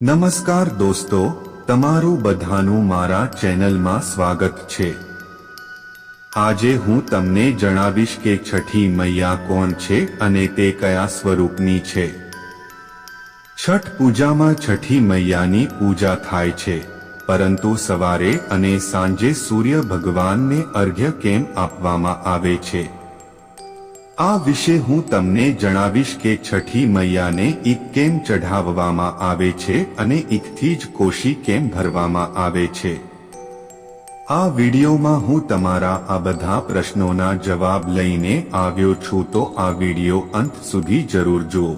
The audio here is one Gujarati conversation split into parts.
નમસ્કાર દોસ્તો, તમારું બધાનું મારા ચેનલમાં સ્વાગત છે. આજે હું તમને જણાવીશ કે છઠ્ઠી મૈયા કોણ છે અને તે કયા સ્વરૂપની છે. છઠ પૂજામાં છઠ્ઠી મૈયાની પૂજા થાય છે, પરંતુ સવારે અને સાંજે સૂર્ય ભગવાનને અર્ઘ્ય કેમ આપવામાં આવે છે? આ વિશે હું તમને જણાવીશ કે છઠ્ઠી મૈયાને ઈક કેમ ચઢાવવામાં આવે છે અને ઈકથી જ કોશી કેમ ભરવામાં આવે છે. આ વિડીયોમાં હું તમારા આ બધા પ્રશ્નોના જવાબ લઈને આવ્યો છું તો આ વીડિયો અંત સુધી જરૂર જુઓ.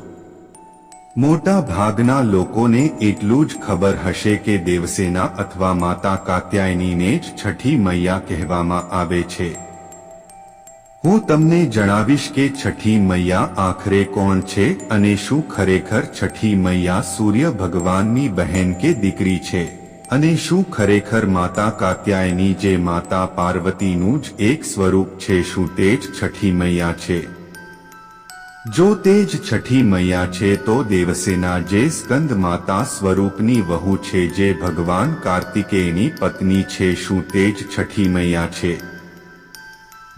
મોટા ભાગના લોકોને એટલું જ ખબર હશે કે દેવસેના અથવા માતા કાત્યાયનીને જ છઠ્ઠી મૈયા કહેવામાં આવે છે. હું તમને જણાવીશ કે છઠ્ઠી મૈયા આખરે કોણ છે અને શું ખરેખર છઠ્ઠી મૈયા સૂર્ય ભગવાનની બહેન કે દીકરી છે? અને શું ખરેખર માતા કાત્યાયની જે માતા પાર્વતીનું જ એક સ્વરૂપ છે, શું તે જ છઠ્ઠી મૈયા છે? જો તે જ છઠ્ઠી મૈયા છે, તો દેવસેના જે સ્કંદ માતા સ્વરૂપની વહુ છે, જે ભગવાન કાર્તિકેયની પત્ની છે, શું તે જ છઠ્ઠી મૈયા છે?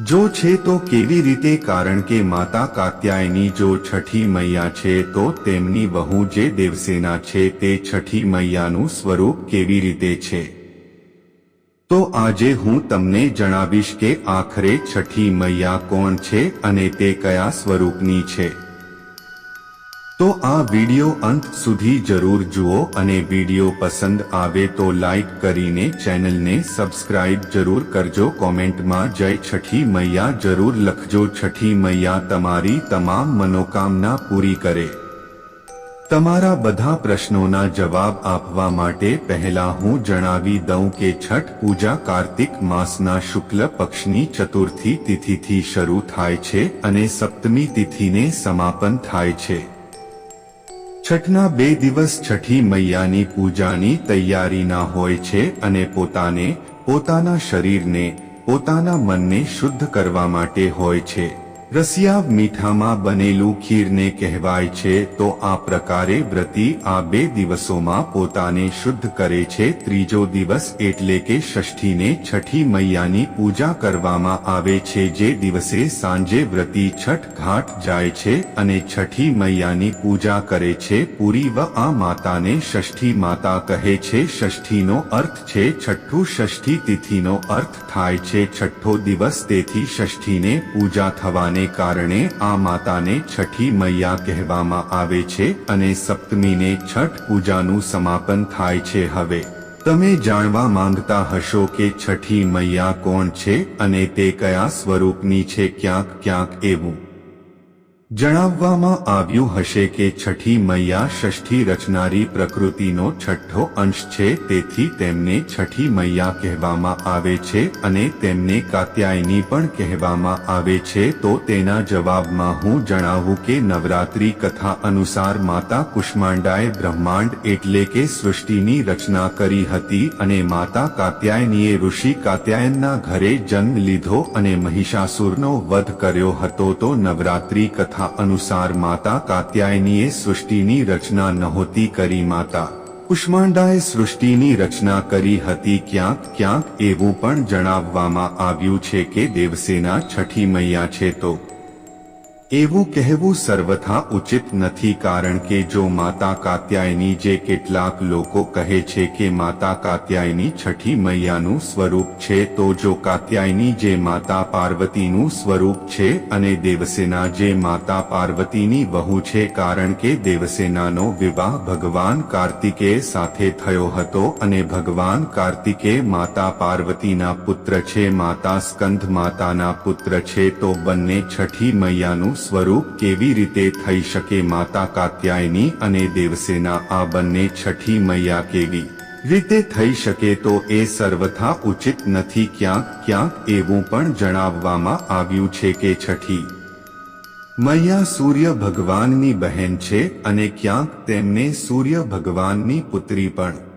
જો છે તો કેવી રીતે? કારણ કે માતા કાત્યાયની જો છઠ્ઠી મૈયા છે, તો તેમની વહુ જે દેવસેના છે, તે છઠ્ઠી મૈયાનું સ્વરૂપ કેવી રીતે છે? તો આજે હું તમને જણાવીશ કે આખરે છઠ્ઠી મૈયા કોણ છે અને તે કયા સ્વરૂપની છે. તો આ વિડિયો અંત સુધી જરૂર જુઓ અને વિડિયો પસંદ આવે તો લાઈક કરીને ચેનલને સબસ્ક્રાઇબ જરૂર કરજો. કોમેન્ટમાં જય છઠ્ઠી મૈયા જરૂર લખજો. છઠ્ઠી મૈયા તમારી તમામ મનોકામના પૂરી કરે. તમારા બધા પ્રશ્નોના જવાબ આપવા માટે પહેલા હું જણાવી દઉં કે છઠ પૂજા કાર્તિક માસના શુક્લ પક્ષની ચતુર્થી તિથિથી શરૂ થાય છે અને સપ્તમી તિથિને સમાપન થાય છે. છઠના બે દિવસ છઠ્ઠી મૈયાની પૂજાની તૈયારીના હોય છે અને પોતાને પોતાના શરીરને, પોતાના મનને શુદ્ધ કરવા માટે હોય છે. રસિયા મીઠામાં બનેલું ખીરને કહેવાય છે, તો આ પ્રકારે વ્રતિ આ બે દિવસોમાં પોતાને શુદ્ધ કરે છે. ત્રીજો દિવસ એટલે કે ષષ્ઠીને છઠ્ઠી મૈયાની પૂજા કરવામાં આવે છે, જે દિવસે સાંજે વ્રતિ છઠ ઘાટ જાય છે અને છઠ્ઠી મૈયાની પૂજા કરે છે. પૂરી વ આ માતાને ષષ્ઠી માતા કહે છે. ષષ્ઠીનો અર્થ છે, છઠ્ઠું ષષ્ઠી તિથિનો અર્થ થાય છે. છઠ્ઠો દિવસ તેથી ષષ્ઠીને પૂજા થવાને કારણે આ માતાને છઠ્ઠી મૈયા કહેવામાં આવે છે અને સપ્તમીને છઠ પૂજાનું સમાપન થાય છે હવે. તમે જાણવા માંગતા હશો કે છઠ્ઠી મૈયા કોણ છે અને તે કયા સ્વરૂપની છે ક્યાંક ક્યાંક એવું. જણાવવામાં આવ્યું હશે કે છઠ્ઠી મૈયા ષષ્ઠી રચનારી પ્રકૃતિનો છઠ્ઠો અંશ છે, તેથી તેમને છઠ્ઠી મૈયા કહેવામાં આવે છે અને તેમને કાત્યાયની પણ કહેવામાં આવે છે, તો તેના જવાબમાં હું જણાવું કે નવરાત્રી કથા અનુસાર માતા કુષ્માંડાએ બ્રહ્માંડ એટલે કે સૃષ્ટિની રચના કરી હતી અને માતા કાત્યાયનીએ ઋષિ કાત્યાયનના ઘરે જન્મ લીધો અને મહિષાસુરનો વધ કર્યો હતો, તો નવરાત્રી કથા અનુસાર માતા કાત્યાયનીએ સૃષ્ટિની રચના નહોતી કરી માતા. કુષ્માંડાએ સૃષ્ટિની રચના કરી હતી ક્યાંક ક્યાંક એવું પણ જણાવવામાં આવ્યું છે કે દેવસેના છઠ્ઠી મૈયા છે તો. એવું કહેવું સર્વથા ઉચિત નથી કારણ કે જો માતા કાત્યાયની જે કેટલાક લોકો કહે છે કે માતા કાત્યાયની છઠ્ઠી મૈયાનું સ્વરૂપ છે, તો જો કાત્યાયની જે માતા પાર્વતીનું સ્વરૂપ છે અને દેવસેના જે માતા પાર્વતીની વહુ છે કારણ કે દેવસેનાનો વિવાહ ભગવાન કાર્તિકેય સાથે થયો હતો અને ભગવાન કાર્તિકે માતા પાર્વતીના પુત્ર છે, માતા સ્કંધ માતાના પુત્ર છે, તો બંને છઠ્ઠી મૈયાનું સ્વરૂપ કેવી રીતે થઈ શકે માતા કાત્યાયની અને દેવસેના આ બંને છઠ્ઠી મૈયા કેવી રીતે થઈ શકે તો એ સર્વથા ઉચિત નથી ક્યાંક ક્યાંક એવું પણ જણાવવામાં આવ્યું છે કે છઠ્ઠી મૈયા સૂર્ય ભગવાનની બહેન છે અને ક્યાંક તેમને સૂર્ય ભગવાનની પુત્રી પણ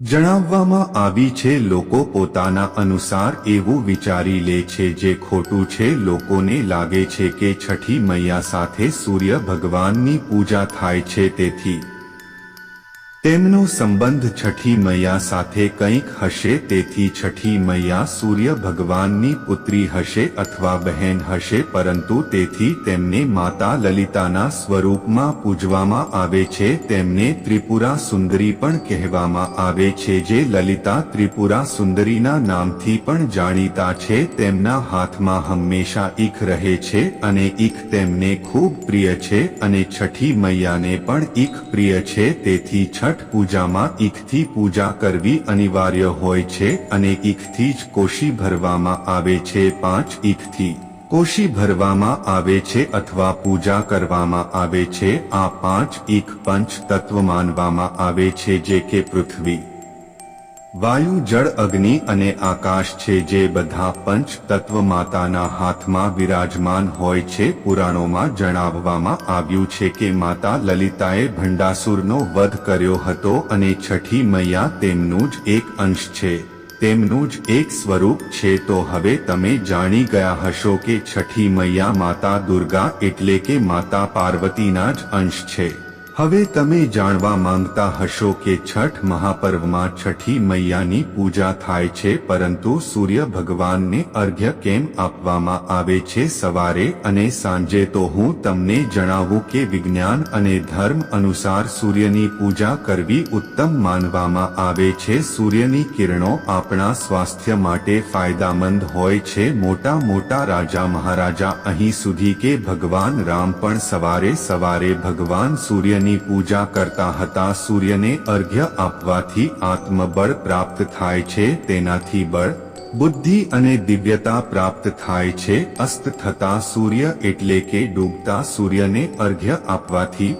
જણાવવામાં આવી છે, લોકો પોતાના અનુસાર એવું વિચારી લે છે જે ખોટું છે. લોકોને લાગે છે કે છઠ્ઠી મૈયા સાથે સૂર્ય ભગવાનની પૂજા થાય છે તેથી તેમનો સંબંધ છઠ્ઠી મૈયા સાથે કંઈક હશે તેથી છઠ્ઠી મૈયા સૂર્ય ભગવાનની પુત્રી હશે અથવા બહેન હશે પરંતુ તેથી તેમને માતા લલિતાના સ્વરૂપમાં પૂજવામાં આવે છે. તેમને ત્રિપુરા સુંદરી પણ કહેવામાં આવે છે જે લલિતા ત્રિપુરા સુંદરીના નામથી પણ જાણીતા છે. તેમના હાથમાં હંમેશા ઈખ રહે છે અને ઈખ તેમને ખૂબ પ્રિય છે અને છઠ્ઠી મૈયાને પણ ઈખ પ્રિય છે તેથી છઠ પૂજામાં ઈખથી પૂજા કરવી અનિવાર્ય હોય છે અને ઈખથી જ કોશી ભરવામાં આવે છે પાંચ ઈખથી. કોશી ભરવામાં આવે છે અથવા પૂજા કરવામાં આવે છે, આ પાંચ ઈખ પંચ તત્વ માનવામાં આવે છે જે કે પૃથ્વી. વાયુ, જળ, અગ્નિ અને આકાશ છે જે બધા પંચ તત્વ માતાના હાથમાં વિરાજમાન હોય છે, પુરાણોમાં જણાવવામાં આવ્યું છે કે માતા લલિતાએ ભંડાસુરનો વધ કર્યો હતો અને છઠ્ઠી મૈયા તેમનું જ એક અંશ છે. તેમનું જ એક સ્વરૂપ છે. તો હવે તમે જાણી ગયા હશો કે છઠ્ઠી મૈયા માતા દુર્ગા એટલે કે માતા પાર્વતીના જ અંશ છે. હવે તમે જાણવા માંગતા હશો કે છઠ મહાપર્વમાં છઠ્ઠી મૈયાની પૂજા થાય છે, પરંતુ સૂર્ય ભગવાનને અર્ઘ્ય કેમ આપવામાં આવે છે સવારે અને સાંજે? તો હું તમને જણાવું કે વિજ્ઞાન અને ધર્મ અનુસાર સૂર્યની પૂજા કરવી ઉત્તમ માનવામાં આવે છે. સૂર્યની કિરણો આપણા સ્વાસ્થ્ય માટે ફાયદામંદ હોય છે. મોટા મોટા રાજા મહારાજા અહીં સુધી કે ભગવાન રામ પણ સવારે સવારે ભગવાન સૂર્યની સૂર્યની પૂજા કરતા હતા સૂર્યને અર્ઘ્ય આપવાથી આત્મબળ પ્રાપ્ત થાય છે, તેનાથી બળ, બુદ્ધિ અને દિવ્યતા પ્રાપ્ત થાય છે. અસ્ત થતા સૂર્ય એટલે કે ડૂબતા સૂર્યને અર્ઘ્ય આપવાથી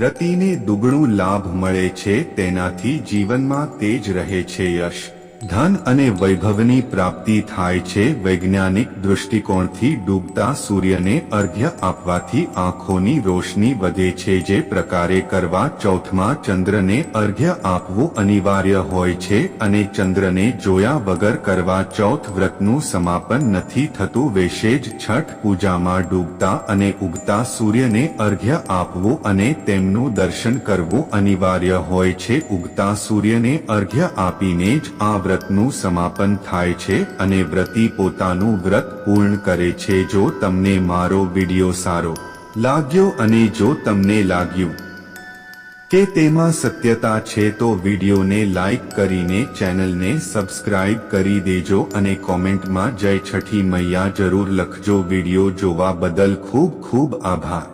રતિને દુગણું લાભ મળે છે, તેનાથી જીવનમાં તેજ રહે છે યશ. ધન અને વૈભવની પ્રાપ્તિ થાય છે વૈજ્ઞાનિક દૃષ્ટિકોણથી ડૂબતા સૂર્યને અર્ઘ્ય આપવાથી આંખોની રોશની વધે છે જે પ્રકારે કરવા ચૌથમાં ચંદ્રને અર્ઘ્ય આપવું અનિવાર્ય હોય છે અને ચંદ્રને જોયા વગર કરવા ચોથ વ્રતનું સમાપન નથી થતું વેશેજ છઠ પૂજામાં ડૂબતા અને ઉગતા સૂર્યને અર્ઘ્ય આપવું અને તેમનું દર્શન કરવું અનિવાર્ય હોય છે. ઉગતા સૂર્યને અર્ઘ્ય આપીને જ આ વ્રતનું સમાપન થાય છે અને વ્રતી પોતાનું વ્રત પૂર્ણ કરે છે જો તમને મારો વિડિયો સારો લાગ્યો અને જો તમને લાગ્યું કે તેમાં સત્યતા છે તો વિડીયોને લાઇક કરીને ચેનલને સબસ્ક્રાઇબ કરી દેજો અને કોમેન્ટમાં જય છઠી મૈયા જરૂર લખજો વીડિયો જોવા બદલ ખૂબ ખૂબ આભાર.